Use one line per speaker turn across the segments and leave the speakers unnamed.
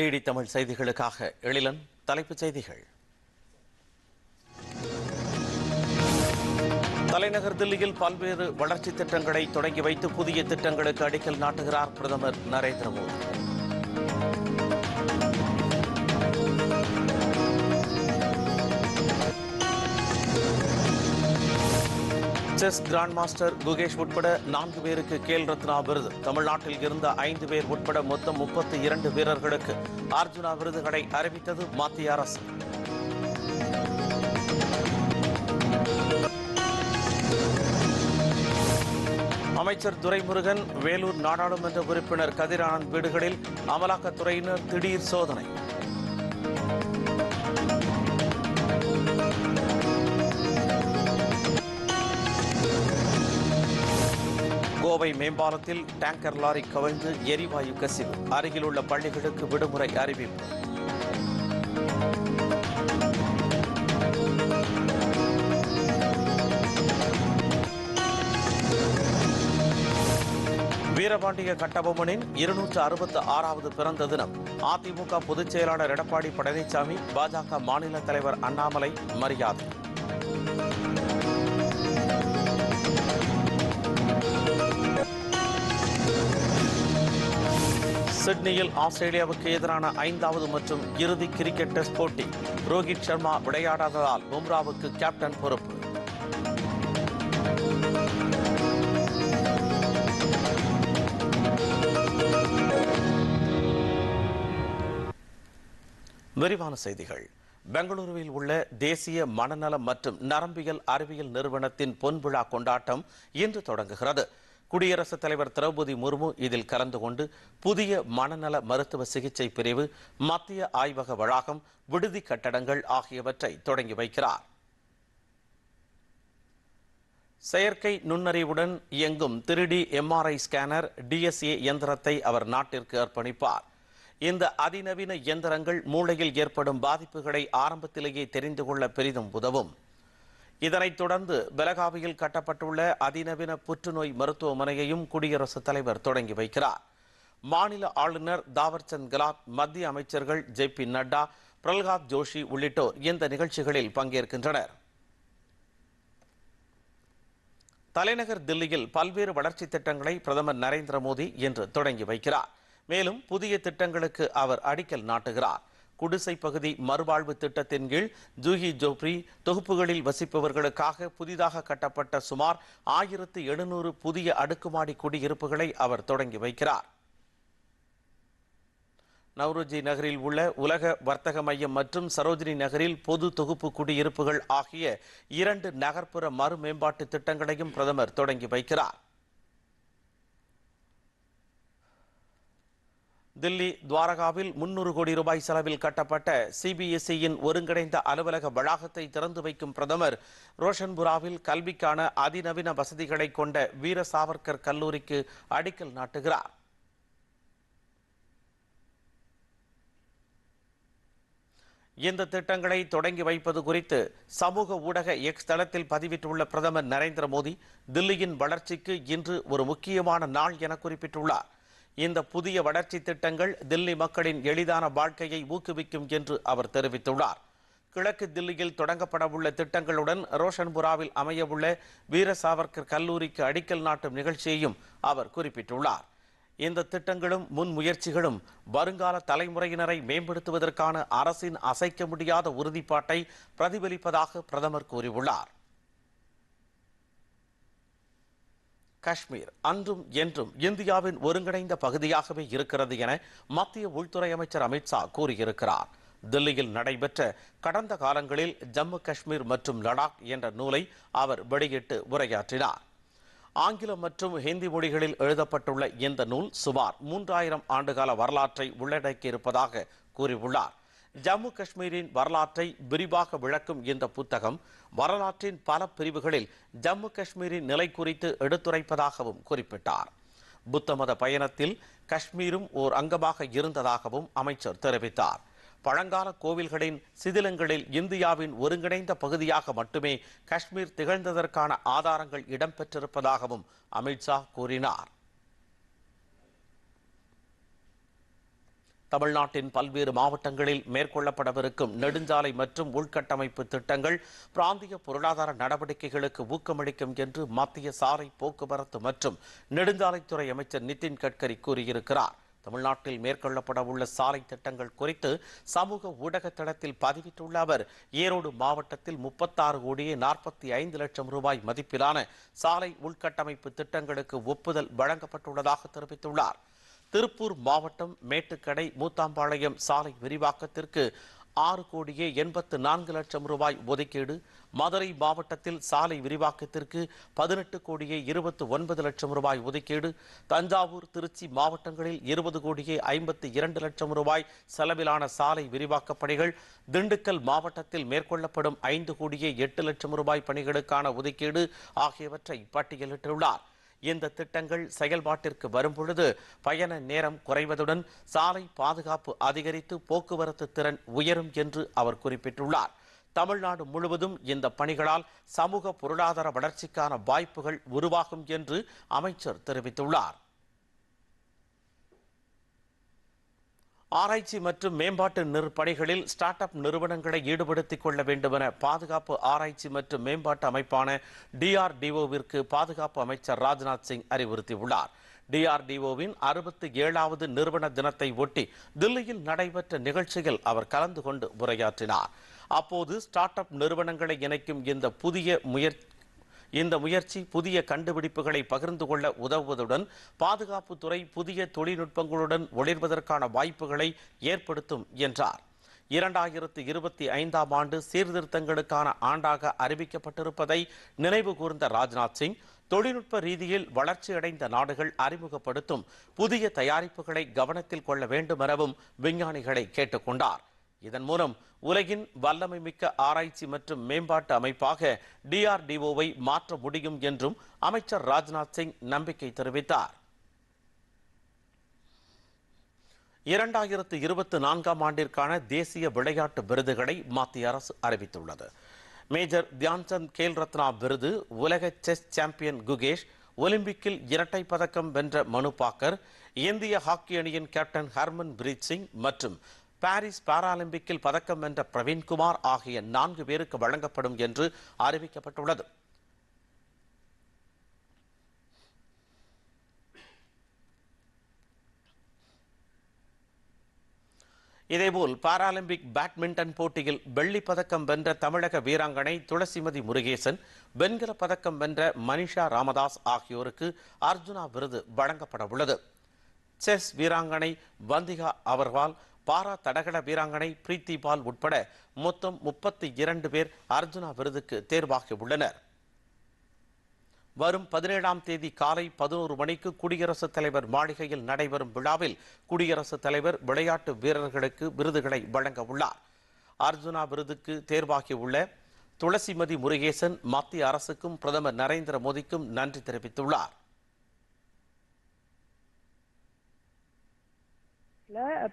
DD Tamil செய்திகளுக்காக எழிலன் தலைப்புச் செய்திகள் தலைநகர் தில்லியில் பல்வேறு வளர்ச்சி திட்டங்களை தொடங்கி வைத்து புதிய திட்டங்களுக்கு அடிக்கல் நாட்டுகிறார் பிரதமர் Narendra Modi chess grand master Gukesh உட்பட நான்கு பேருக்கு கேல் ரத்னா விருது தமிழ்நாட்டில் இருந்த ஐந்து பேர் உட்பட மொத்தம் முப்பத்தி இரண்டு வீரர்களுக்கு அர்ஜுனா விருதுகளை அறிவித்தது மத்திய அரசு அமைச்சர் துரைமுருகன் வேலூர் நாடாளுமன்ற உறுப்பினர் கதிரானந்த் வீடுகளில் அமலாக்கத்துறையினர் திடீர் சோதனை கோவை மேம்பாலத்தில் டேங்கர் லாரி கவிழ்ந்து எரிவாயு கசிவு அருகிலுள்ள பள்ளிகளுக்கு விடுமுறை அறிவிப்பு வீரபாண்டிய கட்டபொம்மனின் இருநூற்று அறுபத்து ஆறாவது பிறந்த தினம் அதிமுக பொதுச் செயலாளர் எடப்பாடி பழனிசாமி பாஜக மாநில தலைவர் அண்ணாமலை மரியாதை சிட்னியில் ஆஸ்திரேலியாவுக்கு எதிரான ஐந்தாவது மற்றும் இறுதி கிரிக்கெட் டெஸ்ட் போட்டி ரோஹித் சர்மா விளையாடாததால் பும்ராவுக்கு கேப்டன் பொறுப்பு விரிவான செய்திகள் பெங்களூருவில் உள்ள தேசிய மனநலம் மற்றும் நரம்பியல் அறிவியல் நிறுவனத்தின் பொன்விழா கொண்டாட்டம் இன்று தொடங்குகிறது குடியரசுத் தலைவர் திரௌபதி முர்மு இதில் கலந்து கொண்டு புதிய மனநல மருத்துவ சிகிச்சை பிரிவு மத்திய ஆய்வக வளாகம் விடுதி கட்டடங்கள் ஆகியவற்றை தொடங்கி வைக்கிறார் செயற்கை நுண்ணறிவுடன் இயங்கும் திருடி எம்ஆர்ஐ ஸ்கேனர் டிஎஸ்ஏ இயந்திரத்தை அவர் நாட்டிற்கு அர்ப்பணிப்பார் இந்த அதிநவீன இயந்திரங்கள் மூளையில் ஏற்படும் பாதிப்புகளை ஆரம்பத்திலேயே தெரிந்து கொள்ள பெரிதும் உதவும் இதனைத் தொடர்ந்து பெலகாவியில் கட்டப்பட்டுள்ள அதிநவீன புற்றுநோய் மருத்துவமனையையும் குடியரசுத் தலைவர் தொடங்கி வைக்கிறார் மாநில ஆளுநர் தாவர்சந்த் கெலாட் மத்திய அமைச்சர்கள் ஜே பி நட்டா பிரல்காத் ஜோஷி உள்ளிட்டோர் இந்த நிகழ்ச்சிகளில் பங்கேற்கின்றனர் தலைநகர் தில்லியில் பல்வேறு வளர்ச்சி திட்டங்களை பிரதமர் நரேந்திர மோடி இன்று தொடங்கி வைக்கிறார் மேலும் புதிய திட்டங்களுக்கு அவர் அடிக்கல் நாட்டுகிறார் குடிசை பகுதி மறுவாழ்வு திட்டத்தின் கீழ் ஜூஹி ஜோப்ரி தொகுப்புகளில் வசிப்பவர்களுக்காக புதிதாக கட்டப்பட்ட சுமார் ஆயிரத்து எழுநூறு புதிய அடுக்குமாடி குடியிருப்புகளை அவர் தொடங்கி வைக்கிறார் நவ்ரோஜி நகரில் உள்ள உலக வர்த்தக மையம் மற்றும் சரோஜினி நகரில் பொது தொகுப்பு குடியிருப்புகள் ஆகிய இரண்டு நகர்ப்புற மறு மேம்பாட்டு திட்டங்களையும் பிரதமர் தொடங்கி வைக்கிறார் தில்லி துவாரகாவில் முன்னூறு கோடி ரூபாய் செலவில் கட்டப்பட்ட சிபிஎஸ்இயின் ஒருங்கிணைந்த அலுவலக வளாகத்தை திறந்து வைக்கும் பிரதமர் ரோஷன்புராவில் கல்விக்கான அதிநவீன வசதிகளை கொண்ட வீர சாவர்கர் கல்லூரிக்கு அடிக்கல் நாட்டுகிறார் இந்த திட்டங்களை தொடங்கி வைப்பது குறித்து சமூக ஊடக எக்ஸ் தளத்தில் பதிவிட்டுள்ள பிரதமர் நரேந்திர மோடி தில்லியின் வளர்ச்சிக்கு இன்று ஒரு முக்கியமான நாள் என குறிப்பிட்டுள்ளார் இந்த புதிய வளர்ச்சி திட்டங்கள் தில்லி மக்களின் எளிதான வாழ்க்கையை ஊக்குவிக்கும் என்று அவர் தெரிவித்துள்ளார் கிழக்கு தில்லியில் தொடங்கப்படவுள்ள திட்டங்களுடன் ரோஷன்புராவில் அமையவுள்ள வீர சாவர்கர் கல்லூரிக்கு அடிக்கல் நாட்டும் நிகழ்ச்சியையும் அவர் குறிப்பிட்டுள்ளார் இந்த திட்டங்களும் முன் முயற்சிகளும் வருங்கால தலைமுறையினரை மேம்படுத்துவதற்கான அரசின் அசைக்க முடியாத உறுதிப்பாட்டை பிரதிபலிப்பதாக பிரதமர் கூறியுள்ளார் காஷ்மீர் அன்றும் என்றும் இந்தியாவின் ஒருங்கிணைந்த பகுதியாகவே இருக்கிறது என மத்திய உள்துறை அமைச்சர் அமித்ஷா கூறியிருக்கிறார் தில்லியில் நடைபெற்ற கடந்த காலங்களில் ஜம்மு காஷ்மீர் மற்றும் லடாக் என்ற நூலை அவர் வெளியிட்டு உரையாற்றினார் ஆங்கிலம் மற்றும் ஹிந்தி மொழிகளில் எழுதப்பட்டுள்ள இந்த நூல் சுமார் மூன்றாயிரம் ஆண்டுகால வரலாற்றை உள்ளடக்கியிருப்பதாக கூறியுள்ளார் ஜம்மு காஷ்மீரின் வரலாற்றை விரிவாக விளக்கும் இந்த புத்தகம் வரலாற்றின் பல பிரிவுகளில் ஜம்மு காஷ்மீரின் நிலை குறித்து எடுத்துரைப்பதாகவும் குறிப்பிட்டார் புத்தமத பயணத்தில் காஷ்மீரும் ஓர் அங்கமாக இருந்ததாகவும் அமைச்சர் தெரிவித்தார் பழங்கால கோவில்களின் சிதிலங்களில் இந்தியாவின் ஒருங்கிணைந்த பகுதியாக மட்டுமே காஷ்மீர் திகழ்ந்ததற்கான ஆதாரங்கள் இடம்பெற்றிருப்பதாகவும் அமித்ஷா கூறினார் தமிழ்நாட்டின் பல்வேறு மாவட்டங்களில் மேற்கொள்ளப்படவிருக்கும் நெடுஞ்சாலை மற்றும் உள்கட்டமைப்பு திட்டங்கள் பிராந்திய பொருளாதார நடவடிக்கைகளுக்கு ஊக்கமளிக்கும் என்று மத்திய சாலை போக்குவரத்து மற்றும் நெடுஞ்சாலைத்துறை அமைச்சர் நிதின் கட்கரி கூறியிருக்கிறார் தமிழ்நாட்டில் மேற்கொள்ளப்பட உள்ள சாலை திட்டங்கள் குறித்து சமூக ஊடக தளத்தில் பதிவிட்டுள்ள அவர் ஈரோடு மாவட்டத்தில் முப்பத்தாறு கோடியே நாற்பத்தி ஐந்து லட்சம் ரூபாய் மதிப்பிலான சாலை உள்கட்டமைப்பு திட்டங்களுக்கு ஒப்புதல் வழங்கப்பட்டுள்ளதாக தெரிவித்துள்ளார் திருப்பூர் மாவட்டம் மேட்டுக்கடை மூத்தாம்பாளையம் சாலை விரிவாக்கத்திற்கு ஆறு கோடியே எண்பத்து நான்கு லட்சம் ரூபாய் ஒதுக்கீடு மதுரை மாவட்டத்தில் சாலை விரிவாக்கத்திற்கு பதினெட்டு கோடியே இருபத்து ஒன்பது லட்சம் ரூபாய் ஒதுக்கீடு தஞ்சாவூர் திருச்சி மாவட்டங்களில் இருபது கோடியே ஐம்பத்து இரண்டு லட்சம் ரூபாய் செலவிலான சாலை விரிவாக்கப் பணிகள் திண்டுக்கல் மாவட்டத்தில் மேற்கொள்ளப்படும் ஐந்து கோடியே எட்டு லட்சம் ரூபாய் பணிகளுக்கான ஒதுக்கீடு ஆகியவற்றை பட்டியலிட்டுள்ளார் இந்த திட்டங்கள் செயல்பாட்டிற்கு வரும்பொழுது பயண நேரம் குறைவதுடன் சாலை பாதுகாப்பு அதிகரித்து போக்குவரத்து திறன் உயரும் என்று அவர் குறிப்பிட்டுள்ளார் தமிழ்நாடு முழுவதும் இந்த பணிகளால் சமூக பொருளாதார வளர்ச்சிக்கான வாய்ப்புகள் உருவாகும் என்று அமைச்சர் தெரிவித்துள்ளார் ஆராய்ச்சி மற்றும் மேம்பாட்டு பணிகளில் ஸ்டார்ட் அப் நிறுவனங்களை ஈடுபடுத்திக் கொள்ள வேண்டுமென பாதுகாப்பு ஆராய்ச்சி மற்றும் மேம்பாட்டு அமைப்பான டிஆர்டிஓவிற்கு பாதுகாப்பு அமைச்சர் ராஜ்நாத் சிங் அறிவுறுத்தியுள்ளார் டிஆர்டிஓவின் அறுபத்தி ஏழாவது நிறுவன தினத்தை ஒட்டி தில்லியில் நடைபெற்ற நிகழ்ச்சியில் அவர் கலந்து கொண்டு உரையாற்றினார் அப்போது ஸ்டார்ட் அப் நிறுவனங்களை இணைக்கும் இந்த புதிய முயற்சி இந்த முயற்சி புதிய கண்டுபிடிப்புகளை பகிர்ந்து கொள்ள உதவுவதுடன் பாதுகாப்புத்துறை புதிய தொழில்நுட்பங்களுடன் ஒளிர்வதற்கான வாய்ப்புகளை ஏற்படுத்தும் என்றார் இரண்டாயிரத்து இருபத்தி ஐந்தாம் ஆண்டு சீர்திருத்தங்களுக்கான ஆண்டாக அறிவிக்கப்பட்டிருப்பதை நினைவு கூர்ந்த ராஜ்நாத் சிங் தொழில்நுட்ப ரீதியில் வளர்ச்சியடைந்த நாடுகள் அறிமுகப்படுத்தும் புதிய தயாரிப்புகளை கவனத்தில் கொள்ள வேண்டும் எனவும் விஞ்ஞானிகளை கேட்டுக்கொண்டார் இதன் மூலம் உலகின் வல்லமை மிக்க ஆராய்ச்சி மற்றும் மேம்பாட்டு அமைப்பாக டிஆர்டிஓவை மாற்ற முடியும் என்றும் அமைச்சர் ராஜ்நாத் சிங் நம்பிக்கை தெரிவித்தார் இரண்டாயிரத்து இருபத்தி நான்காம் ஆண்டிற்கான தேசிய விளையாட்டு விருதுகளை மத்திய அரசு அறிவித்துள்ளது மேஜர் தியான்சந்த் கேல் ரத்னா விருது உலக செஸ் சாம்பியன் குகேஷ் ஒலிம்பிக்கில் இரட்டை பதக்கம் வென்ற மனு பாக்கர் இந்திய ஹாக்கி அணியின் கேப்டன் ஹர்மன் பிரீத் சிங் மற்றும் பாரிஸ் பாராலிம்பிக்கில் பதக்கம் வென்ற பிரவீன்குமார் ஆகிய நான்கு பேருக்கு வழங்கப்படும் என்று அறிவிக்கப்பட்டுள்ளது இதேபோல் பாராலிம்பிக் பேட்மிண்டன் போட்டியில் வெள்ளி பதக்கம் வென்ற தமிழக வீராங்கனை துளசிமதி முருகேசன் வெண்கல பதக்கம் வென்ற மனிஷா ராமதாஸ் ஆகியோருக்கு அர்ஜுனா விருது வழங்கப்பட உள்ளது செஸ் வீராங்கனை வந்திகா அவர்வால் பாரா தடகள வீராங்கனை பிரீத்தி பால் உட்பட மொத்தம் முப்பத்தி இரண்டு பேர் அர்ஜுனா விருதுக்கு தேர்வாகி உள்ளனர் வரும் பதினேழாம் தேதி காலை பதினோரு மணிக்கு குடியரசுத் தலைவர் மாளிகையில் நடைபெறும் விழாவில் குடியரசுத் தலைவர் விளையாட்டு வீரர்களுக்கு விருதுகளை வழங்க உள்ளார் அர்ஜுனா விருதுக்கு தேர்வாகியுள்ள துளசிமதி முருகேசன் மத்திய அரசுக்கும் பிரதமர் நரேந்திர மோடிக்கும் நன்றி தெரிவித்துள்ளார்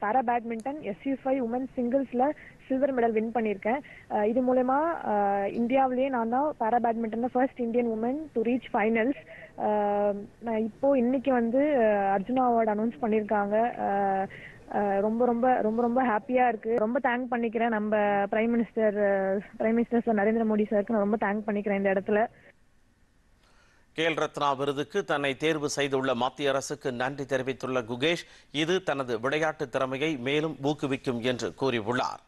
para badminton SU five woman சிங்கிள்ஸில் சில்வர் மெடல் வின் பண்ணியிருக்கேன் இது மூலயமா இந்தியாவிலேயே நான் தான் பேரா பேட்மிண்டன்ல first Indian woman to reach finals நான் இப்போ இன்னைக்கு வந்து அர்ஜுனா அவார்டு அனௌன்ஸ் பண்ணியிருக்காங்க ரொம்ப ரொம்ப ரொம்ப ரொம்ப ஹாப்பியா இருக்கு ரொம்ப தேங்க் பண்ணிக்கிறேன் நம்ம prime minister prime minister sir Narendra Modi சாருக்கு நான் ரொம்ப தேங்க் பண்ணிக்கிறேன் இந்த இடத்துல
கேல் ரத்னா விருதுக்கு தன்னை தேர்வு செய்துள்ள மத்திய அரசுக்கு நன்றி தெரிவித்துள்ள குகேஷ் இது தனது விளையாட்டு திறமையை மேலும் ஊக்குவிக்கும் என்று கூறியுள்ளார்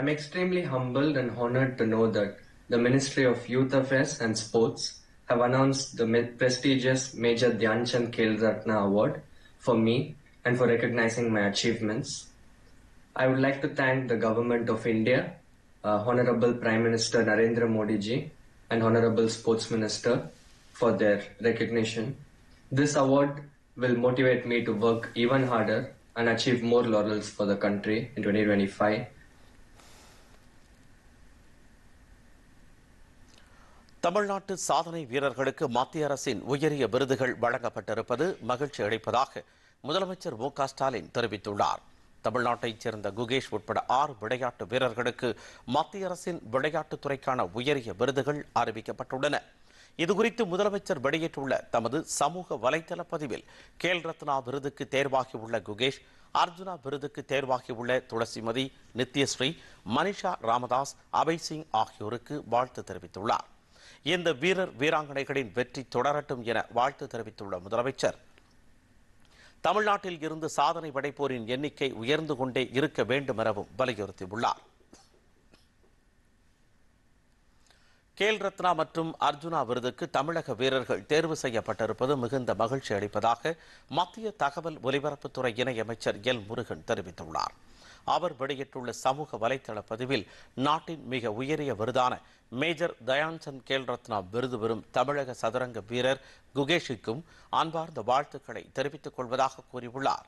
I'm extremely humbled and honored to know that the Ministry of Youth Affairs and Sports have announced the prestigious Major Dhyanchand Khel Ratna Award for me and for recognizing my achievements. I would like to thank the Government of India uh, Honorable Prime Minister Narendra Modi ji and Honorable Sports Minister for their recognition. This award will motivate me to work even harder and achieve more laurels for the country in 2025.
தமிழ்நாட்டு சாதனை வீரர்களுக்கு மத்திய அரசின் உயரிய விருதுகள் வழங்கப்பட்டிருப்பது மகிழ்ச்சி அளிப்பதாக முதலமைச்சர் மு க ஸ்டாலின் தெரிவித்துள்ளாா் தமிழ்நாட்டைச் சேர்ந்த குகேஷ் உட்பட ஆறு விளையாட்டு வீரர்களுக்கு மத்திய அரசின் விளையாட்டுத்துறைக்கான உயரிய விருதுகள் அறிவிக்கப்பட்டுள்ளன இதுகுறித்து முதலமைச்சர் வெளியிட்டுள்ள தமது சமூக வலைதள பதிவில் கேல் ரத்னா விருதுக்கு தேர்வாகியுள்ள குகேஷ் அர்ஜுனா விருதுக்கு தேர்வாகியுள்ள துளசிமதி நித்யஸ்ரீ மனிஷா ராமதாஸ் அபய் சிங் ஆகியோருக்கு வாழ்த்து தெரிவித்துள்ளார் இந்த வீரர் வீராங்கனைகளின் வெற்றி தொடரட்டும் என வாழ்த்து தெரிவித்துள்ள முதலமைச்சர் தமிழ்நாட்டில் இருந்து சாதனை படைப்போரின் எண்ணிக்கை உயர்ந்து கொண்டே இருக்க வேண்டும் எனவும் வலியுறுத்தியுள்ளார் கேல் ரத்னா மற்றும் அர்ஜுனா விருதுக்கு தமிழக வீரர்கள் தேர்வு செய்யப்பட்டிருப்பது மிகுந்த மகிழ்ச்சி அளிப்பதாக மத்திய தகவல் ஒலிபரப்புத்துறை இணையமைச்சர் எல் முருகன் தெரிவித்துள்ளார் அவர் வெளியிட்டுள்ள சமூக வலைதள பதிவில் நாட்டின் மிக உயரிய விருதான மேஜர் தயான்சந்த் கேல் ரத்னா விருது பெறும் தமிழக சதுரங்க வீரர் குகேஷிக்கும் அன்பார்ந்த வாழ்த்துக்களை தெரிவித்துக் கொள்வதாக கூறியுள்ளார்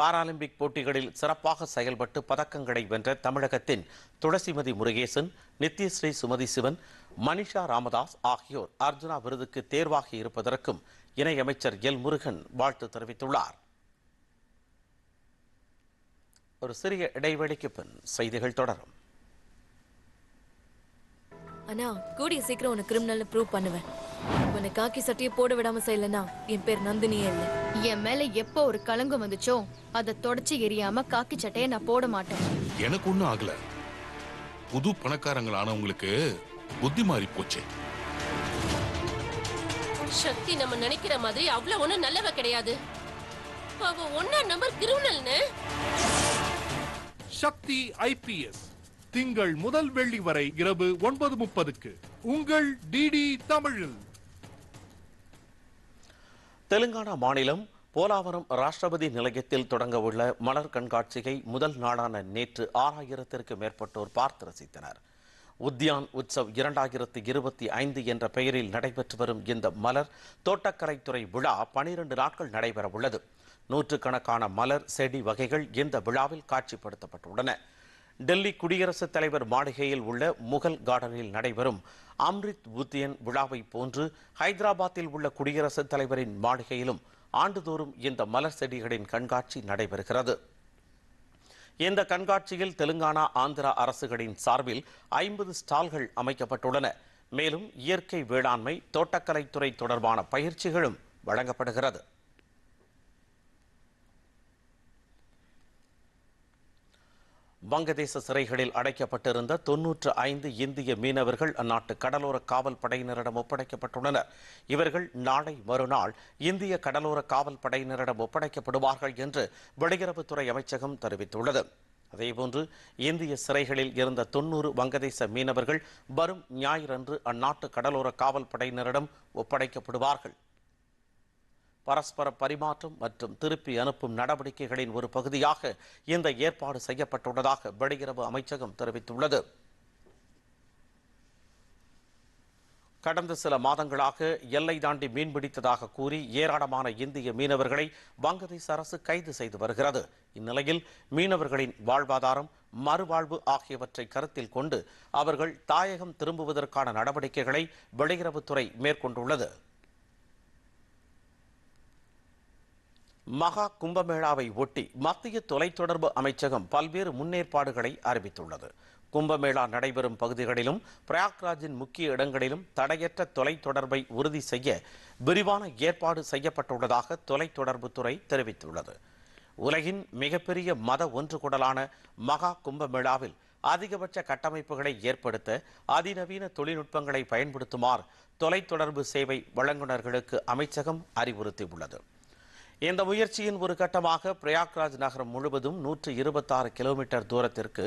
பாராலிம்பிக் போட்டிகளில் சிறப்பாக செயல்பட்டு பதக்கங்களை வென்ற தமிழகத்தின் துளசிமதி முருகேசன் நித்யஸ்ரீ சுமதி சிவன் மனிஷா ராமதாஸ் ஆகியோர் அர்ஜுனா விருதுக்கு தேர்வாகி இருப்பதற்கும் இணையமைச்சர் எல் முருகன் வாழ்த்து தெரிவித்துள்ளார் ஒரு சிறிய இடைவெளிக்கு பின் செய்திகள் தொடரும்
அண்ணா கூடிய சீக்கிரம் உன்னை கிரிமினல் ப்ரூவ் பண்ணுவேன் உன்னை காக்கி சட்டையை போட விடாம செய்யலனா என் பேர் நந்தினியே இல்லை என் மேல எப்போ ஒரு கலங்கம் வந்துச்சோ அதை தொடச்சி எரியாம காக்கி சட்டையை நான் போட மாட்டேன்
எனக்கு ஒண்ணும் ஆகல புது பணக்காரங்களானவங்களுக்கு புத்தி மாறி போச்சு
சக்தி நம்ம நினைக்கிற மாதிரி அவ்வளவு ஒண்ணும் நல்லவ கிடையாது அவ ஒன்னா நம்பர் கிரிமினல்னு
சக்தி ஐபிஎஸ் திங்கள் முதல் வெள்ளி வரை இரவு ஒன்பது முப்பதுக்கு உங்கள் டிடி தமிழில்
தெலுங்கானா மாநிலம் போலாவரம் ராஷ்டிரபதி நிலையத்தில் தொடங்கவுள்ள மலர் கண்காட்சியை முதல் நாளான நேற்று ஆறாயிரத்திற்கு மேற்பட்டோர் பார்த்து ரசித்தனர் உத்யான் உற்சவ் இரண்டாயிரத்தி இருபத்தி ஐந்து என்ற பெயரில் நடைபெற்று வரும் இந்த மலர் தோட்டக்கலைத்துறை விழா பனிரெண்டு நாட்கள் நடைபெற உள்ளது நூற்றுக்கணக்கான மலர் செடி வகைகள் இந்த விழாவில் காட்சிப்படுத்தப்பட்டுள்ளன டெல்லி குடியரசுத் தலைவர் மாளிகையில் உள்ள முகல் கார்டனில் நடைபெறும் அம்ரித் உத்தியன் விழாவை போன்று ஹைதராபாத்தில் உள்ள குடியரசுத் தலைவரின் மாளிகையிலும் ஆண்டுதோறும் இந்த மலர் செடிகளின் கண்காட்சி நடைபெறுகிறது இந்த கண்காட்சியில் தெலுங்கானா ஆந்திரா அரசுகளின் சார்பில் ஐம்பது ஸ்டால்கள் அமைக்கப்பட்டுள்ளன மேலும் இயற்கை வேளாண்மை தோட்டக்கலைத்துறை தொடர்பான பயிற்சிகளும் வழங்கப்படுகிறது வங்கதேச சிறைகளில் அடைக்கப்பட்டிருந்த தொன்னூற்று ஐந்து இந்திய மீனவர்கள் அந்நாட்டு கடலோர காவல் படையினரிடம் ஒப்படைக்கப்பட்டுள்ளனர் இவர்கள் நாளை மறுநாள் இந்திய கடலோர காவல் படையினரிடம் ஒப்படைக்கப்படுவார்கள் என்று வெளியுறவுத்துறை அமைச்சகம் தெரிவித்துள்ளது அதேபோன்று இந்திய சிறைகளில் இருந்த தொன்னூறு வங்கதேச மீனவர்கள் வரும் ஞாயிறன்று அந்நாட்டு கடலோர காவல் படையினரிடம் ஒப்படைக்கப்படுவார்கள் பரஸ்பர பரிமாற்றம் மற்றும் திருப்பி அனுப்பும் நடவடிக்கைகளின் ஒரு பகுதியாக இந்த ஏற்பாடு செய்யப்பட்டுள்ளதாக வெளியுறவு அமைச்சகம் தெரிவித்துள்ளது கடந்த சில மாதங்களாக எல்லை தாண்டி மீன்பிடித்ததாக கூறி ஏராளமான இந்திய மீனவர்களை வங்கதேச அரசு கைது செய்து வருகிறது இந்நிலையில் மீனவர்களின் வாழ்வாதாரம் மறுவாழ்வு ஆகியவற்றை கருத்தில் கொண்டு அவர்கள் தாயகம் திரும்புவதற்கான நடவடிக்கைகளை வெளியுறவுத்துறை மேற்கொண்டுள்ளது மகா கும்பமேளாவை ஒட்டி மத்திய தொலைத்தொடர்பு அமைச்சகம் பல்வேறு முன்னேற்பாடுகளை அறிவித்துள்ளது கும்பமேளா நடைபெறும் பகுதிகளிலும் பிரயாக்ராஜின் முக்கிய இடங்களிலும் தடையற்ற தொலைத்தொடர்பை உறுதி செய்ய விரிவான ஏற்பாடு செய்யப்பட்டுள்ளதாக தொலைத்தொடர்புத்துறை தெரிவித்துள்ளது உலகின் மிகப்பெரிய மத ஒன்றுகூடலான மகா கும்பமேளாவில் அதிகபட்ச கட்டமைப்புகளை ஏற்படுத்த அதிநவீன தொழில்நுட்பங்களை பயன்படுத்துமாறு தொலைத்தொடர்பு சேவை வழங்குநர்களுக்கு அமைச்சகம் அறிவுறுத்தியுள்ளது இந்த முயற்சியின் ஒரு கட்டமாக பிரயாக்ராஜ் நகரம் முழுவதும் நூற்று இருபத்தாறு கிலோமீட்டர் தூரத்திற்கு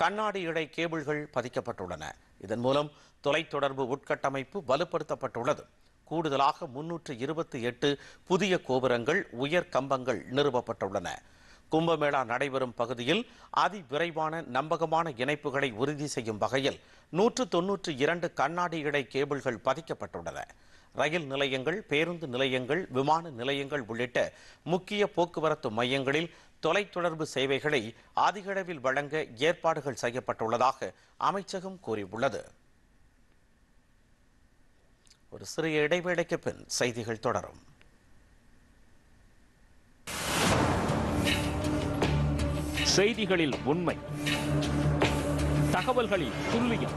கண்ணாடி இடை கேபிள்கள் பதிக்கப்பட்டுள்ளன இதன் மூலம் தொலைத்தொடர்பு உட்கட்டமைப்பு வலுப்படுத்தப்பட்டுள்ளது கூடுதலாக முன்னூற்று இருபத்தி எட்டு புதிய கோபுரங்கள் உயர் கம்பங்கள் நிறுவப்பட்டுள்ளன கும்பமேளா நடைபெறும் பகுதியில் அதி விரைவான நம்பகமான இணைப்புகளை உறுதி செய்யும் வகையில் நூற்று தொன்னூற்று இரண்டு கண்ணாடி இடை கேபிள்கள் பதிக்கப்பட்டுள்ளன ரயில் நிலையங்கள் பேருந்து நிலையங்கள் விமான நிலையங்கள் உள்ளிட்ட முக்கிய போக்குவரத்து மையங்களில் தொலைத்தொடர்பு சேவைகளை அதிகளவில் வழங்க ஏற்பாடுகள் செய்யப்பட்டுள்ளதாக அமைச்சகம் கூறியுள்ளது ஒரு சிறிய இடைவேளைக்கு பின் செய்திகள் தொடரும் செய்திகளில் உண்மை தகவல்களில் துல்லியம்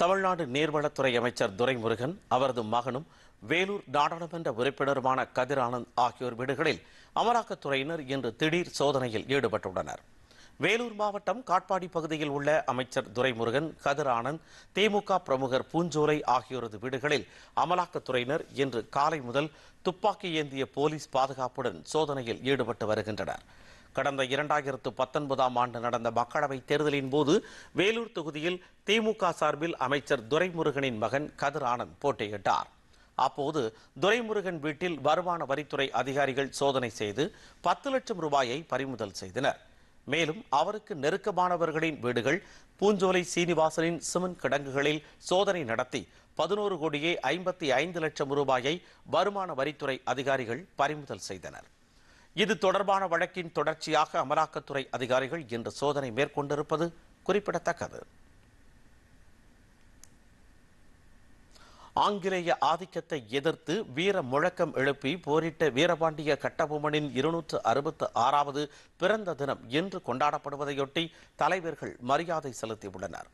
தமிழ்நாடு நீர்வளத்துறை அமைச்சர் துரைமுருகன் அவரது மகனும் வேலூர் நாடாளுமன்ற உறுப்பினருமான கதிர் ஆனந்த் ஆகியோர் வீடுகளில் அமலாக்கத்துறையினர் இன்று திடீர் சோதனையில் ஈடுபட்டுள்ளனர் வேலூர் மாவட்டம் காட்பாடி பகுதியில் உள்ள அமைச்சர் துரைமுருகன் கதிர் ஆனந்த் திமுக பிரமுகர் பூஞ்சோலை ஆகியோரது வீடுகளில் அமலாக்கத்துறையினர் இன்று காலை முதல் துப்பாக்கி ஏந்திய போலீஸ் பாதுகாப்புடன் சோதனையில் ஈடுபட்டு வருகின்றனர் கடந்த இரண்டாயிரத்து பத்தொன்பதாம் ஆண்டு நடந்த மக்களவைத் தேர்தலின் போது வேலூர் தொகுதியில் திமுக சார்பில் அமைச்சர் துரைமுருகனின் மகன் கதிர் ஆனந்த் போட்டியிட்டார் அப்போது துரைமுருகன் வீட்டில் வருமான வரித்துறை அதிகாரிகள் சோதனை செய்து பத்து லட்சம் ரூபாயை பறிமுதல் செய்தனர் மேலும் அவருக்கு நெருக்கமானவர்களின் வீடுகள் பூஞ்சோலை சீனிவாசனின் சிமெண்ட் கிடங்குகளில் சோதனை நடத்தி பதினோரு கோடியே ஐம்பத்தி ஐந்து லட்சம் ரூபாயை வருமான வரித்துறை அதிகாரிகள் பறிமுதல் செய்தனர் இது தொடர்பான வழக்கின் தொடர்ச்சியாக அமலாக்கத்துறை அதிகாரிகள் இன்று சோதனை மேற்கொண்டிருப்பது குறிப்பிடத்தக்கது ஆங்கிலேய ஆதிக்கத்தை எதிர்த்து வீர முழக்கம் எழுப்பி போரிட்ட வீரபாண்டிய கட்டபொம்மனின் இருநூற்று அறுபத்து ஆறாவது பிறந்த தினம் இன்று கொண்டாடப்படுவதையொட்டி தலைவர்கள் மரியாதை செலுத்தியுள்ளனர்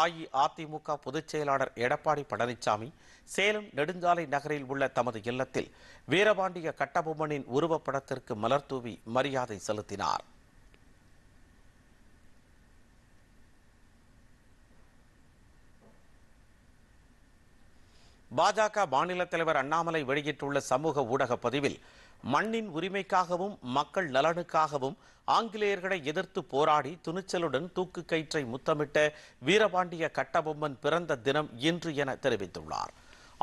அஇஅதிமுக பொதுச் செயலாளர் எடப்பாடி பழனிசாமி சேலம் நெடுஞ்சாலை நகரில் உள்ள தமது இல்லத்தில் வீரபாண்டிய கட்டபொம்மனின் உருவப்படத்திற்கு மலர்தூவி மரியாதை செலுத்தினார் பாஜக மாநில தலைவர் அண்ணாமலை வெளியிட்டுள்ள சமூக ஊடக பதிவில் மண்ணின் உரிமைக்காகவும் மக்கள் நலனுக்காகவும் ஆங்கிலேயர்களை எதிர்த்து போராடி துணிச்சலுடன் தூக்கு கயிற்றை முத்தமிட்ட வீரபாண்டிய கட்டபொம்மன் பிறந்த தினம் இன்று என தெரிவித்துள்ளார்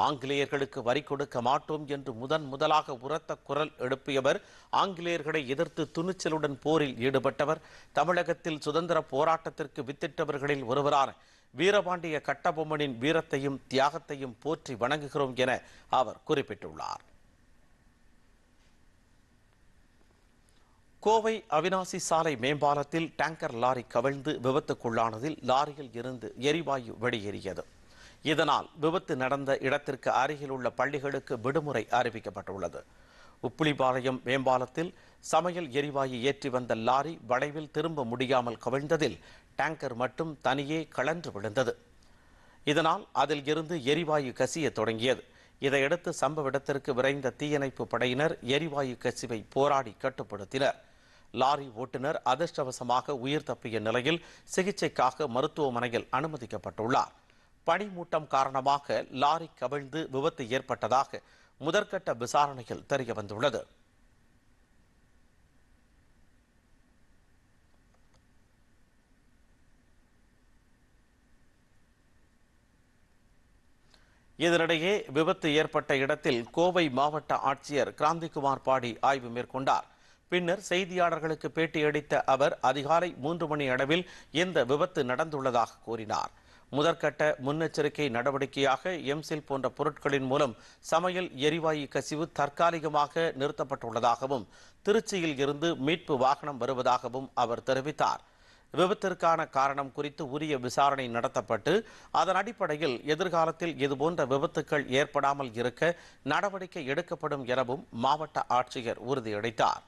ஆங்கிலேயர்களுக்கு வரி கொடுக்க மாட்டோம் என்று முதன் முதலாக உரத்த குரல் எழுப்பியவர் ஆங்கிலேயர்களை எதிர்த்து துணிச்சலுடன் போரில் ஈடுபட்டவர் தமிழகத்தில் சுதந்திர போராட்டத்திற்கு வித்திட்டவர்களில் ஒருவரான வீரபாண்டிய கட்டபொம்மனின் வீரத்தையும் தியாகத்தையும் போற்றி வணங்குகிறோம் என அவர் குறிப்பிட்டுள்ளார் கோவை அவினாசி சாலை மேம்பாலத்தில் டேங்கர் லாரி கவிழ்ந்து விபத்துக்குள்ளானதில் லாரியில் இருந்து எரிவாயு வெளியேறியது இதனால் விபத்து நடந்த இடத்திற்கு அருகில் உள்ள பள்ளிகளுக்கு விடுமுறை அறிவிக்கப்பட்டுள்ளது உப்புளிபாளையம் மேம்பாலத்தில் சமையல் எரிவாயு ஏற்றி வந்த லாரி வளைவில் திரும்ப முடியாமல் கவிழ்ந்ததில் டேங்கர் மட்டும் தனியே கலன்று விழுந்தது இதனால் அதில் இருந்து எரிவாயு கசிய தொடங்கியது இதையடுத்து சம்பவ இடத்திற்கு விரைந்த தீயணைப்பு படையினர் எரிவாயு கசிவை போராடி கட்டுப்படுத்தினர் லாரி ஓட்டுநர் அதிர்ஷ்டவசமாக உயிர் தப்பிய நிலையில் சிகிச்சைக்காக மருத்துவமனையில் அனுமதிக்கப்பட்டுள்ளார் பனிமூட்டம் காரணமாக லாரி கவிழ்ந்து விபத்து ஏற்பட்டதாக முதற்கட்ட விசாரணையில் தெரியவந்துள்ளது இதனிடையே விபத்து ஏற்பட்ட இடத்தில் கோவை மாவட்ட ஆட்சியர் கிராந்திகுமார் பாடி ஆய்வு மேற்கொண்டார் பின்னர் செய்தியாளர்களுக்கு பேட்டியளித்த அவர் அதிகாலை மூன்று மணி அளவில் இந்த விபத்து நடந்துள்ளதாக கூறினார் முதற்கட்ட முன்னெச்சரிக்கை நடவடிக்கையாக எம்சில் போன்ற பொருட்களின் மூலம் சமையல் எரிவாயு கசிவு தற்காலிகமாக நிறுத்தப்பட்டுள்ளதாகவும் திருச்சியில் இருந்து மீட்பு வாகனம் வருவதாகவும் அவர் தெரிவித்தார் விபத்திற்கான காரணம் குறித்து உரிய விசாரணை நடத்தப்பட்டு அதன் அடிப்படையில் எதிர்காலத்தில் இதுபோன்ற விபத்துக்கள் ஏற்படாமல் இருக்க நடவடிக்கை எடுக்கப்படும் எனவும் மாவட்ட ஆட்சியர் உறுதியளித்தார்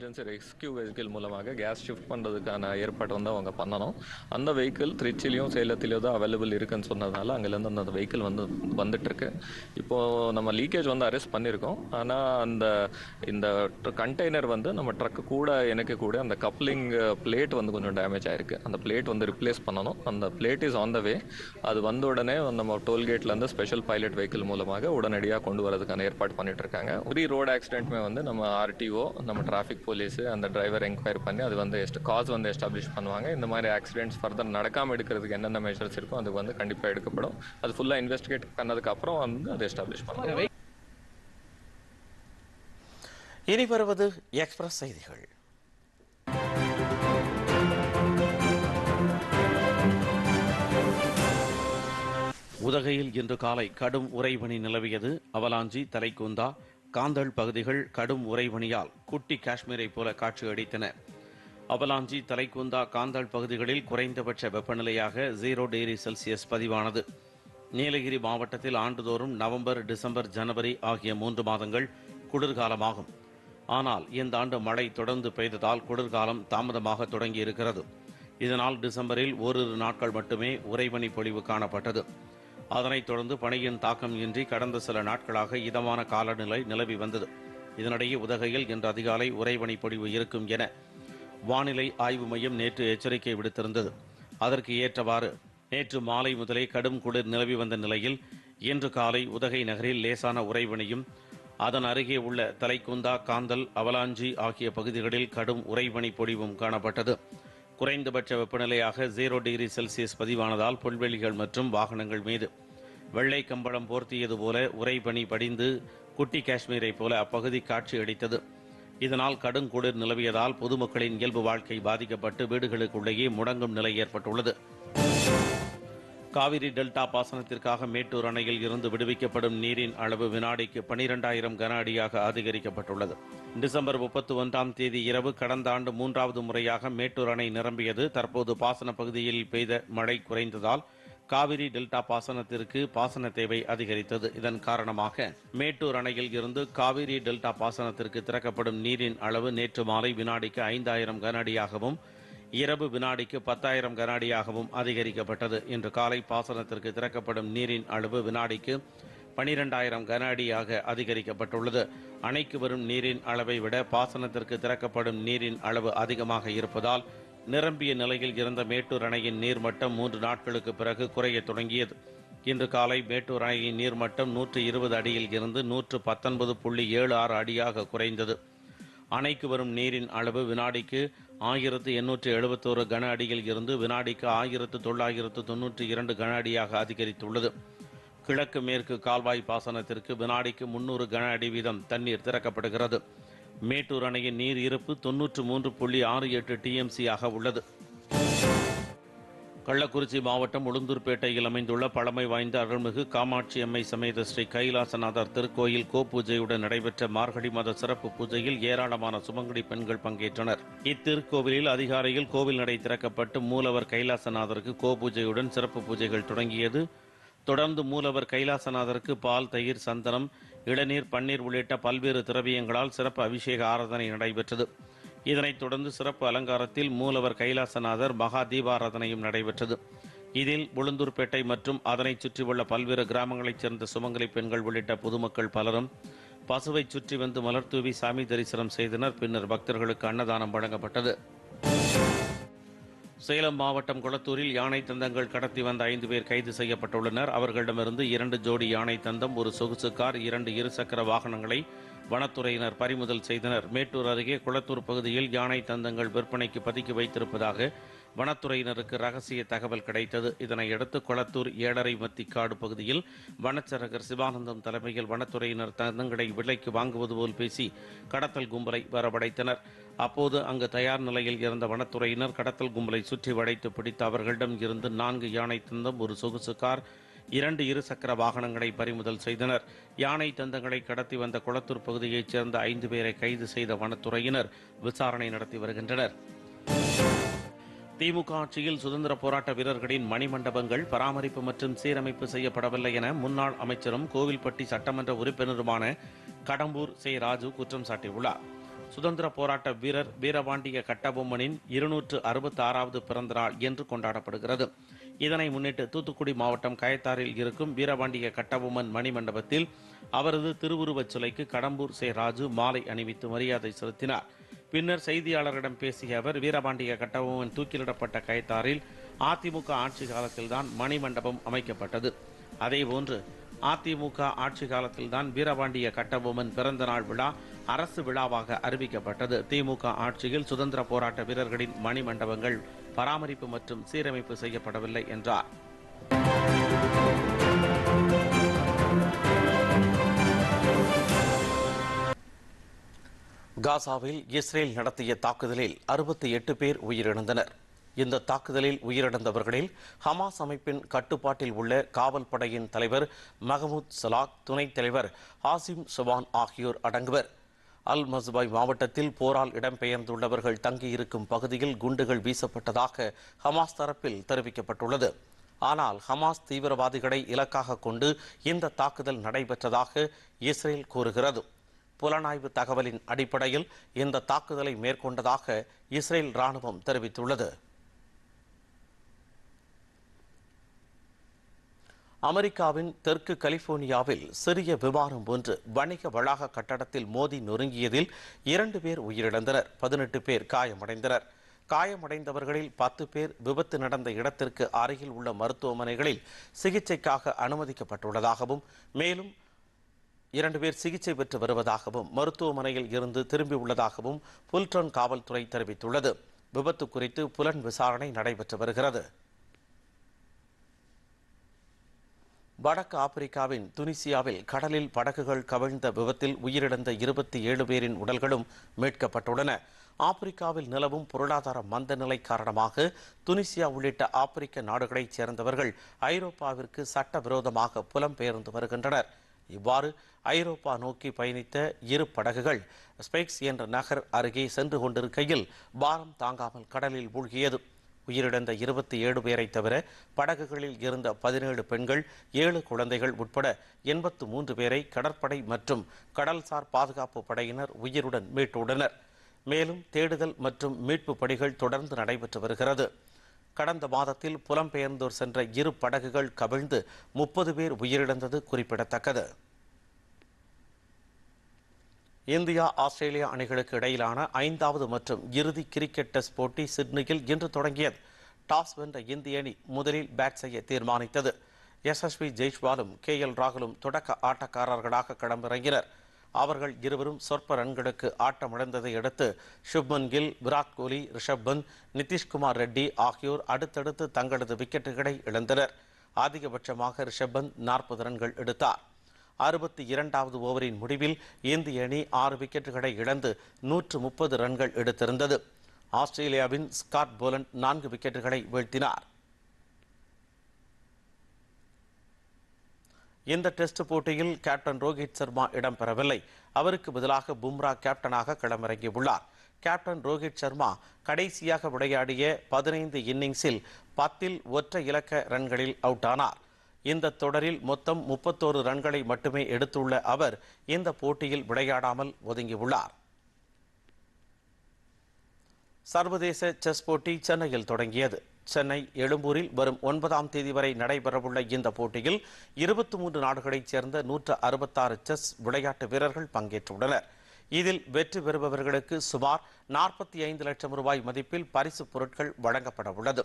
எமர்ஜென்சி ரெஸ்கியூ வெஹிக்கிள் மூலமாக கேஸ் ஷிஃப்ட் பண்ணுறதுக்கான ஏற்பாடு வந்து அவங்க பண்ணணும் அந்த வெஹிக்கிள் திருச்சிலையும் சேலத்திலையும் தான் அவைலபிள் இருக்குன்னு சொன்னதுனால அங்கேருந்து அந்த வெஹிக்கிள் வந்து வந்துட்டுருக்கு இப்போது நம்ம லீக்கேஜ் வந்து அரெஸ்ட் பண்ணியிருக்கோம் ஆனால் அந்த இந்த கண்டெய்னர் வந்து நம்ம ட்ரக்கு கூட எனக்கு கூட அந்த கப்ளிங் பிளேட் வந்து கொஞ்சம் டேமேஜ் ஆகிருக்கு அந்த பிளேட் வந்து ரிப்ளேஸ் பண்ணணும் அந்த blade is on the way அது வந்த உடனே நம்ம டோல்கேட்லேருந்து ஸ்பெஷல் பைலட் வெஹிக்கிள் மூலமாக உடனடியாக கொண்டு வரதுக்கான ஏற்பாடு பண்ணிட்டுருக்காங்க ஃப்ரீ ரோடு ஆக்சிடென்ட்மே வந்து நம்ம ஆர்டிஓ நம்ம டிராஃபிக் போலீஸ் அந்த டிரைவர் என்கொயர் பண்ணி அது வந்து எஸ்ட் காஸ் வந்து எஸ்டாப்ளிஷ் பண்ணுவாங்க இந்த மாதிரி ஆக்சிடென்ட்ஸ் ஃபர்தர் நடக்காமல் எடுக்கிறதுக்கு என்னென்ன மெஷர்ஸ் இருக்கோ அது வந்து கண்டிப்பாக எடுக்கப்படும் அது ஃபுல்லாக இன்வெஸ்டிகேட் பண்ணதுக்கப்புறம் வந்து அது எஸ்டாப்ளிஷ் பண்ணுவாங்க இனி வருவது எக்ஸ்பிரஸ் செய்திகள் உதகையில் இன்று காலை கடும் உறைபனி நிலவியது அவலாஞ்சி தலைக்குந்தா காந்தல் பகுதிகள் கடும் உறைபனியால் குட்டி காஷ்மீரை போல காட்சி அடித்தன அபலாஞ்சி தலைக்குந்தா காந்தாள் பகுதிகளில் குறைந்தபட்ச வெப்பநிலையாக ஜீரோ டிகிரி செல்சியஸ் பதிவானது நீலகிரி மாவட்டத்தில் ஆண்டுதோறும் நவம்பர் டிசம்பர் ஜனவரி ஆகிய மூன்று மாதங்கள் குளிர்காலமாகும் ஆனால் இந்த ஆண்டு மழை தொடர்ந்து பெய்ததால் குளிர்காலம் தாமதமாக தொடங்கியிருக்கிறது இதனால் டிசம்பரில் ஓரிரு நாட்கள் மட்டுமே உறைபனி பொழிவு காணப்பட்டது அதனைத் தொடர்ந்து பனியின் தாக்கம் இன்றி கடந்த சில நாட்களாக இதமான காலநிலை நிலவி வந்தது இதனிடையே உதகையில் இன்று அதிகாலை பொழிவு இருக்கும் என வானிலை ஆய்வு மையம் நேற்று எச்சரிக்கை விடுத்திருந்தது அதற்கு ஏற்றவாறு நேற்று மாலை முதலே கடும் குளிர் நிலவி வந்த நிலையில் இன்று காலை உதகை நகரில் லேசான உறைபனியும் அதன் அருகே உள்ள தலைக்குந்தா காந்தல் அவலாஞ்சி ஆகிய பகுதிகளில் கடும் உறைபனி பொழிவும் காணப்பட்டது குறைந்தபட்ச வெப்பநிலையாக ஜீரோ டிகிரி செல்சியஸ் பதிவானதால் புல்வெளிகள் மற்றும் வாகனங்கள் மீது வெள்ளை கம்பளம் போர்த்தியது போல உறைபனி படிந்து குட்டி காஷ்மீரை போல அப்பகுதி காட்சி அளித்தது இதனால் கடும் குளிர் நிலவியதால் பொதுமக்களின் இயல்பு வாழ்க்கை பாதிக்கப்பட்டு வீடுகளுக்குள்ளேயே முடங்கும் நிலை ஏற்பட்டுள்ளது காவிரி டெல்டா பாசனத்திற்காக மேட்டூர் அணையில் இருந்து விடுவிக்கப்படும் நீரின் அளவு வினாடிக்கு பனிரெண்டாயிரம் கன அடியாக அதிகரிக்கப்பட்டுள்ளது டிசம்பர் முப்பத்தி ஒன்றாம் தேதி இரவு கடந்த ஆண்டு மூன்றாவது முறையாக மேட்டூர் அணை நிரம்பியது தற்போது பாசன பகுதியில் பெய்த மழை குறைந்ததால் காவிரி டெல்டா பாசனத்திற்கு பாசன தேவை அதிகரித்தது இதன் காரணமாக மேட்டூர் அணையில் இருந்து காவிரி டெல்டா பாசனத்திற்கு திறக்கப்படும் நீரின் அளவு நேற்று மாலை வினாடிக்கு ஐந்தாயிரம் கனஅடியாகவும் இரவு வினாடிக்கு பத்தாயிரம் கனஅடியாகவும் அதிகரிக்கப்பட்டது இன்று காலை பாசனத்திற்கு திறக்கப்படும் நீரின் அளவு வினாடிக்கு பனிரெண்டாயிரம் கன அடியாக அதிகரிக்கப்பட்டுள்ளது அணைக்கு வரும் நீரின் அளவை விட பாசனத்திற்கு திறக்கப்படும் நீரின் அளவு அதிகமாக இருப்பதால் நிரம்பிய நிலையில் இருந்த மேட்டூர் அணையின் நீர்மட்டம் மூன்று நாட்களுக்கு பிறகு குறைய தொடங்கியது இன்று காலை மேட்டூர் அணையின் நீர்மட்டம் நூற்று இருபது அடியில் இருந்து நூற்று பத்தொன்பது புள்ளி ஏழு ஆறு அடியாக குறைந்தது அணைக்கு வரும் நீரின் அளவு வினாடிக்கு ஆயிரத்து எண்ணூற்று எழுபத்தோரு கன அடியில் இருந்து வினாடிக்கு ஆயிரத்து தொள்ளாயிரத்து தொன்னூற்றி இரண்டு கன அடியாக அதிகரித்துள்ளது கிழக்கு மேற்கு கால்வாய் பாசனத்திற்கு வினாடிக்கு முன்னூறு கன அடி வீதம் தண்ணீர் திறக்கப்படுகிறது மேட்டூர் அணையின் நீர் இருப்பு தொன்னூற்று மூன்று புள்ளி ஆறு எட்டு டிஎம்சி ஆக உள்ளது கள்ளக்குறிச்சி மாவட்டம் உளுந்தூர்பேட்டையில் அமைந்துள்ள பழமை வாய்ந்த அருள்மிகு காமாட்சி அம்மை சமேத ஸ்ரீ கைலாசநாதர் திருக்கோயில் கோபூஜையுடன் நடைபெற்ற மார்கழி மத சிறப்பு பூஜையில் ஏராளமான சுமங்கடி பெண்கள் பங்கேற்றனர் இத்திருக்கோவிலில் அதிகாலையில் கோவில் நடை திறக்கப்பட்டு மூலவர் கைலாசநாதருக்கு கோபூஜையுடன் சிறப்பு பூஜைகள் தொடங்கியது தொடர்ந்து மூலவர் கைலாசநாதருக்கு பால் தயிர் சந்தனம் இளநீர் பன்னீர் உள்ளிட்ட பல்வேறு திரவியங்களால் சிறப்பு அபிஷேக ஆராதனை நடைபெற்றது இதனைத் தொடர்ந்து சிறப்பு அலங்காரத்தில் மூலவர் கைலாசநாதர் மகா தீபாராதனையும் நடைபெற்றது இதில் உளுந்தூர்பேட்டை மற்றும் அதனைச் சுற்றியுள்ள பல்வேறு கிராமங்களைச் சேர்ந்த சுமங்கலி பெண்கள் உள்ளிட்ட பொதுமக்கள் பலரும் பசுவை சுற்றி வந்து மலர்தூவி சாமி தரிசனம் செய்தனர் பின்னர் பக்தர்களுக்கு அன்னதானம் வழங்கப்பட்டது சேலம் மாவட்டம் குளத்தூரில் யானை தந்தங்கள் கடத்தி வந்த ஐந்து பேர் கைது செய்யப்பட்டுள்ளனர் அவர்களிடமிருந்து இரண்டு ஜோடி யானை தந்தம் ஒரு சொகுசு கார் இரண்டு இருசக்கர வாகனங்களை வனத்துறையினர் பறிமுதல் செய்தனர் மேட்டூர் அருகே குளத்தூர் பகுதியில் யானை தந்தங்கள் விற்பனைக்கு பதுக்கி வைத்திருப்பதாக வனத்துறையினருக்கு ரகசிய தகவல் கிடைத்தது இதனையடுத்து கொளத்தூர் ஏழரை மத்தி காடு பகுதியில் வனச்சரகர் சிவானந்தம் தலைமையில் வனத்துறையினர் தங்களை விலைக்கு வாங்குவது போல் பேசி கடத்தல் கும்பலை வரவடைத்தனர் அப்போது அங்கு தயார் நிலையில் இருந்த வனத்துறையினர் கடத்தல் கும்பலை சுற்றி வளைத்து பிடித்து அவர்களிடம் இருந்து நான்கு யானை தந்தம் ஒரு சொகுசு கார் இரண்டு இருசக்கர வாகனங்களை பறிமுதல் செய்தனர் யானை தந்தங்களை கடத்தி வந்த குளத்தூர் பகுதியைச் சேர்ந்த ஐந்து பேரை கைது செய்த வனத்துறையினர் விசாரணை நடத்தி வருகின்றனர் திமுக ஆட்சியில் சுதந்திர போராட்ட வீரர்களின் மணிமண்டபங்கள் பராமரிப்பு மற்றும் சீரமைப்பு செய்யப்படவில்லை என முன்னாள் அமைச்சரும் கோவில்பட்டி சட்டமன்ற உறுப்பினருமான கடம்பூர் சே ராஜு குற்றம் சாட்டியுள்ளார் சுதந்திர போராட்ட வீரர் வீரபாண்டிய கட்டபொம்மனின் இருநூற்று அறுபத்தி ஆறாவது பிறந்த நாள் என்று கொண்டாடப்படுகிறது இதனை முன்னிட்டு தூத்துக்குடி மாவட்டம் கயத்தாரில் இருக்கும் வீரபாண்டிய கட்டபொம்மன் மணிமண்டபத்தில் அவரது திருவுருவச் சிலைக்கு கடம்பூர் சே ராஜு மாலை அணிவித்து மரியாதை செலுத்தினார் பின்னர் செய்தியாளரிடம் பேசிய அவர் வீரபாண்டிய கட்டபொம்மன் தூக்கிலிடப்பட்ட கைத்தாரில் அதிமுக ஆட்சி காலத்தில்தான் மணிமண்டபம் அமைக்கப்பட்டது அதேபோன்று அதிமுக ஆட்சி காலத்தில்தான் வீரபாண்டிய கட்டபொம்மன் பிறந்த நாள் விழா அரசு விழாவாக அறிவிக்கப்பட்டது திமுக ஆட்சியில் சுதந்திர போராட்ட வீரர்களின் மணிமண்டபங்கள் பராமரிப்பு மற்றும் சீரமைப்பு செய்யப்படவில்லை என்றார் காசாவில் இஸ்ரேல் நடத்திய தாக்குதலில் அறுபத்தி எட்டு பேர் உயிரிழந்தனர் இந்த தாக்குதலில் உயிரிழந்தவர்களில் ஹமாஸ் அமைப்பின் கட்டுப்பாட்டில் உள்ள காவல் படையின் தலைவர் மஹமூத் சலாக் துணைத் தலைவர் ஆசிம் சுபான் ஆகியோர் அடங்குவர் அல் மஸ்பாய் மாவட்டத்தில் போரால் இடம்பெயர்ந்துள்ளவர்கள் தங்கியிருக்கும் பகுதியில் குண்டுகள் வீசப்பட்டதாக ஹமாஸ் தரப்பில் தெரிவிக்கப்பட்டுள்ளது ஆனால் ஹமாஸ் தீவிரவாதிகளை இலக்காக கொண்டு இந்த தாக்குதல் நடைபெற்றதாக இஸ்ரேல் கூறுகிறது புலனாய்வு தகவலின் அடிப்படையில் இந்த தாக்குதலை மேற்கொண்டதாக இஸ்ரேல் ராணுவம் தெரிவித்துள்ளது அமெரிக்காவின் தெற்கு கலிபோர்னியாவில் சிறிய விமானம் ஒன்று வணிக வளாக கட்டடத்தில் மோதி நொறுங்கியதில் இரண்டு பேர் உயிரிழந்தனர் பதினெட்டு பேர் காயமடைந்தனர் காயமடைந்தவர்களில் பத்து பேர் விபத்து நடந்த இடத்திற்கு அருகில் உள்ள மருத்துவமனைகளில் சிகிச்சைக்காக அனுமதிக்கப்பட்டுள்ளதாகவும் மேலும் இரண்டு பேர் சிகிச்சை பெற்று வருவதாகவும் மருத்துவமனையில் இருந்து திரும்பியுள்ளதாகவும் புல்டன் காவல்துறை தெரிவித்துள்ளது விபத்து குறித்து புலன் விசாரணை நடைபெற்று வருகிறது வடக்கு ஆப்பிரிக்காவின் துனிசியாவில் கடலில் படகுகள் கவிழ்ந்த விபத்தில் உயிரிழந்த இருபத்தி ஏழு பேரின் உடல்களும் மீட்கப்பட்டுள்ளன ஆப்பிரிக்காவில் நிலவும் பொருளாதார மந்த நிலை காரணமாக துனிசியா உள்ளிட்ட ஆப்பிரிக்க நாடுகளைச் சேர்ந்தவர்கள் ஐரோப்பாவிற்கு சட்டவிரோதமாக புலம்பெயர்ந்து வருகின்றனர் இவ்வாறு ஐரோப்பா நோக்கி பயணித்த இரு படகுகள் ஸ்பெக்ஸ் என்ற நகர் அருகே சென்று கொண்டிருக்கையில் பாரம் தாங்காமல் கடலில் மூழ்கியது உயிரிழந்த இருபத்தி ஏழு பேரை தவிர படகுகளில் இருந்த பதினேழு பெண்கள் ஏழு குழந்தைகள் உட்பட எண்பத்து மூன்று பேரை கடற்படை மற்றும் கடல்சார் பாதுகாப்பு படையினர் உயிருடன் மீட்டுள்ளனர் மேலும் தேடுதல் மற்றும் மீட்பு பணிகள் தொடர்ந்து நடைபெற்று வருகிறது கடந்த மாதத்தில் புலம்பெயர்ந்தோர் சென்ற இரு படகுகள் கவிழ்ந்து முப்பது பேர் உயிரிழந்தது குறிப்பிடத்தக்கது இந்தியா ஆஸ்திரேலியா அணிகளுக்கு இடையிலான ஐந்தாவது மற்றும் இறுதி கிரிக்கெட் டெஸ்ட் போட்டி சிட்னியில் இன்று தொடங்கியது டாஸ் வென்ற இந்திய அணி முதலில் பேட் செய்ய தீர்மானித்தது எஸ்எஸ்வி ஜெய்ஷ்வாலும் கே எல் ராகுலும் தொடக்க ஆட்டக்காரர்களாக களமிறங்கினர் அவர்கள் இருவரும் சொற்ப ரன்களுக்கு ஆட்டமிழந்ததை அடுத்து சுப்மன் கில் விராட் கோலி ரிஷப் பந்த் நிதிஷ்குமார் ரெட்டி ஆகியோர் அடுத்தடுத்து தங்களது விக்கெட்டுகளை இழந்தனர் அதிகபட்சமாக ரிஷப் பந்த் நாற்பது ரன்கள் எடுத்தார் அறுபத்தி இரண்டாவது ஓவரின் முடிவில் இந்திய அணி ஆறு விக்கெட்டுகளை இழந்து நூற்று முப்பது ரன்கள் எடுத்திருந்தது ஆஸ்திரேலியாவின் ஸ்காட் போலண்ட் நான்கு விக்கெட்டுகளை வீழ்த்தினார் இந்த டெஸ்ட் போட்டியில் கேப்டன் ரோஹித் சர்மா இடம்பெறவில்லை அவருக்கு பதிலாக பும்ரா கேப்டனாக களமிறங்கியுள்ளார் கேப்டன் ரோஹித் சர்மா கடைசியாக விளையாடிய பதினைந்து இன்னிங்ஸில் பத்தில் ஒற்றை இலக்க ரன்களில் அவுட் ஆனார் இந்த தொடரில் மொத்தம் முப்பத்தோரு ரன்களை மட்டுமே எடுத்துள்ள அவர் இந்த போட்டியில் விளையாடாமல் ஒதுங்கியுள்ளார் சர்வதேச செஸ் போட்டி சென்னையில் தொடங்கியது சென்னை எழும்பூரில் வரும் ஒன்பதாம் தேதி வரை நடைபெறவுள்ள இந்த போட்டியில் இருபத்தி மூன்று நாடுகளைச் சேர்ந்த நூற்று அறுபத்தாறு செஸ் விளையாட்டு வீரர்கள் பங்கேற்றுள்ளனர் இதில் வெற்றி பெறுபவர்களுக்கு சுமார் நாற்பத்தி ஐந்து லட்சம் ரூபாய் மதிப்பில் பரிசுப் பொருட்கள் வழங்கப்பட உள்ளது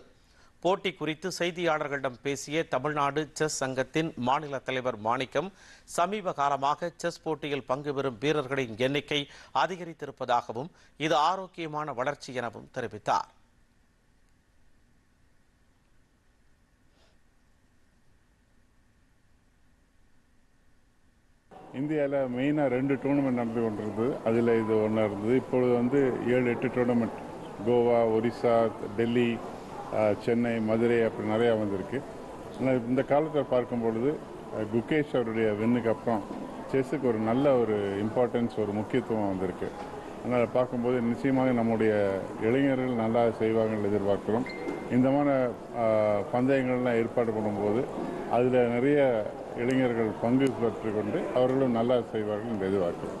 போட்டி குறித்து செய்தியாளர்களிடம் பேசிய தமிழ்நாடு செஸ் சங்கத்தின் மாநில தலைவர் மாணிக்கம் சமீப காலமாக செஸ் போட்டியில் பங்கு பெறும் வீரர்களின் எண்ணிக்கை அதிகரித்திருப்பதாகவும் இது ஆரோக்கியமான வளர்ச்சி எனவும் தெரிவித்தார் இந்தியாவில் மெயினாக ரெண்டு டூர்னமெண்ட் நடந்து கொண்டிருந்தது அதில் இது ஒன்றா இருந்தது இப்பொழுது வந்து ஏழு எட்டு டூர்னமெண்ட் கோவா ஒரிசா டெல்லி சென்னை மதுரை அப்படி நிறையா வந்திருக்கு ஆனால் இந்த காலத்தில் பார்க்கும்பொழுது குகேஷ் அவருடைய வெண்ணுக்கு அப்புறம் செஸ்ஸுக்கு ஒரு நல்ல ஒரு இம்பார்ட்டன்ஸ் ஒரு முக்கியத்துவம் வந்திருக்கு அதனால் பார்க்கும்போது நிச்சயமாக நம்முடைய இளைஞர்கள் நல்லா செய்வாங்கன்னு எதிர்பார்க்குறோம் இந்த மாதிரி பந்தயங்கள்லாம் ஏற்பாடு பண்ணும்போது அதில் நிறைய இளைஞர்கள் பங்கு பெற்றுக்கொண்டு அவர்களும் நல்லா செய்வார்கள் என்று எதிர்பார்க்கிறோம்